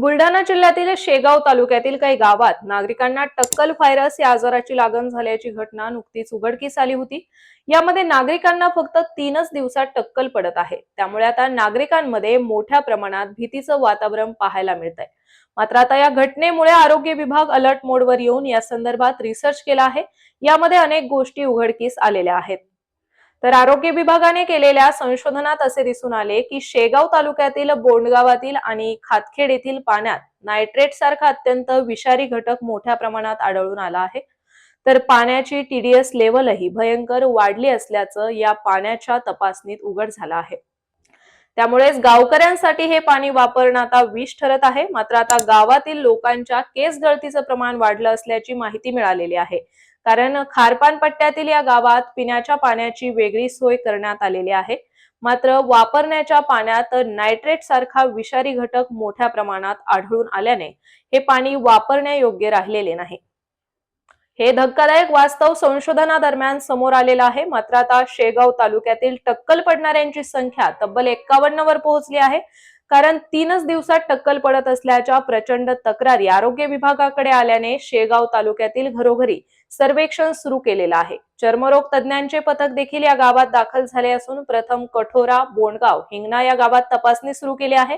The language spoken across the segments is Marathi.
बुलढाणा जिल्ह्यातील शेगाव तालुक्यातील काही गावात नागरिकांना टक्कल व्हायरस या आजाराची लागण झाल्याची घटना नुकतीच उघडकीस आली होती. यामध्ये नागरिकांना फक्त तीनच दिवसात टक्कल पडत आहे. त्यामुळे आता नागरिकांमध्ये मोठ्या प्रमाणात भीतीचं वातावरण पाहायला मिळत आहे मात्र आता या घटनेमुळे आरोग्य विभाग अलर्ट मोडवर येऊन या संदर्भात रिसर्च केला आहे. यामध्ये अनेक गोष्टी उघडकीस आलेल्या आहेत. तर आरोग्य विभागाने केलेल्या संशोधनात असे दिसून आले की शेगाव तालुक्यातील बोंडगावातील आणि खातखेड येथील पाण्यात नायट्रेट सारखा अत्यंत विषारी घटक मोठ्या प्रमाणात आढळून आला आहे. तर पाण्याची टीडीएस लेवलही भयंकर वाढली असल्याचं या पाण्याच्या तपासणीत उघड झालं आहे. त्यामुळेच गावकऱ्यांसाठी हे पाणी वापरणं आता विष ठरत आहे. मात्र आता गावातील लोकांच्या केस गळतीचं प्रमाण वाढलं असल्याची माहिती मिळालेली आहे. कारण खारपान पट्ट्यातील या गावात पिण्याच्या पाण्याची वेगळी सोय करण्यात आलेली आहे. मात्र वापरण्याच्या पाण्यात नायट्रेट सारखा विषारी घटक मोठ्या प्रमाणात आढळून आल्याने हे पाणी वापरण्यायोग्य राहिलेले नाही. हे धक्कादायक वास्तव संशोधनादरम्यान समोर आलेलं आहे. मात्र आता शेगाव तालुक्यातील टक्कल पडणाऱ्यांची संख्या तब्बल एक्कावन्न वर पोहोचली आहे. कारण तीनच दिवसात टक्कल पडत असल्याच्या प्रचंड तक्रारी आरोग्य विभागाकडे आल्याने शेगाव तालुक्यातील घरोघरी सर्वेक्षण सुरू केलेलं आहे. चर्मरोग तज्ज्ञांचे पथक देखील या गावात दाखल झाले असून प्रथम कठोरा बोंडगाव हिंगणा या गावात तपासणी सुरू केली आहे.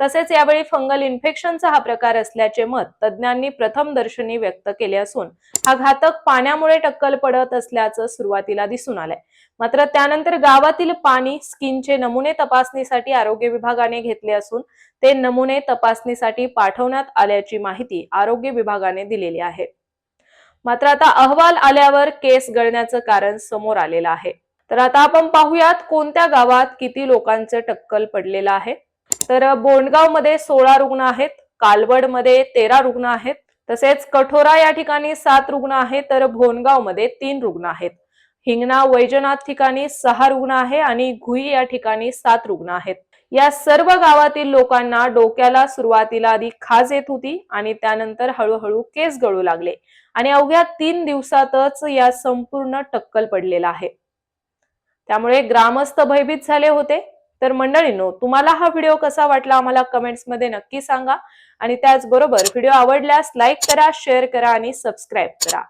तसेच यावेळी फंगल इन्फेक्शनचा हा प्रकार असल्याचे मत तज्ज्ञांनी प्रथम दर्शनी व्यक्त केले असून हा घातक पाण्यामुळे टक्कल पडत असल्याचं सुरुवातीला दिसून आलंय. मात्र त्यानंतर गावातील पाणी स्किनचे नमुने तपासणीसाठी आरोग्य विभागाने घेतले असून ते नमुने तपासणीसाठी पाठवण्यात आल्याची माहिती आरोग्य विभागाने दिलेली आहे. मात्र आता अहवाल आल्यावर केस गळण्याचं कारण समोर आलेलं आहे. तर आता आपण पाहूयात कोणत्या गावात किती लोकांचं टक्कल पडलेलं आहे? तर बोंडगावमध्ये सोळा रुग्ण आहेत कालवडमध्ये तेरा रुग्ण आहेत तसेच कठोरा या ठिकाणी सात रुग्ण आहेत तर भोनगावमध्ये तीन रुग्ण आहेत. हिंगणा वैजनाथ ठिकाणी सहा रुग्ण आहे आणि घुई या ठिकाणी सात रुग्ण आहेत. या सर्व गावातील लोकांना डोक्याला सुरुवातीला आधी खाज येत होती आणि त्यानंतर हळूहळू केस गळू लागले. आणि अवघ्या तीन दिवसातच या संपूर्ण टक्कल पडलेला आहे. त्यामुळे ग्रामस्थ भयभीत झाले होते. तर मंडळींनो तुम्हाला हा व्हिडिओ कसा वाटला आम्हाला कमेंट्समध्ये नक्की सांगा. आणि त्याचबरोबर व्हिडिओ आवडल्यास लाईक करा शेअर करा आणि सबस्क्राईब करा.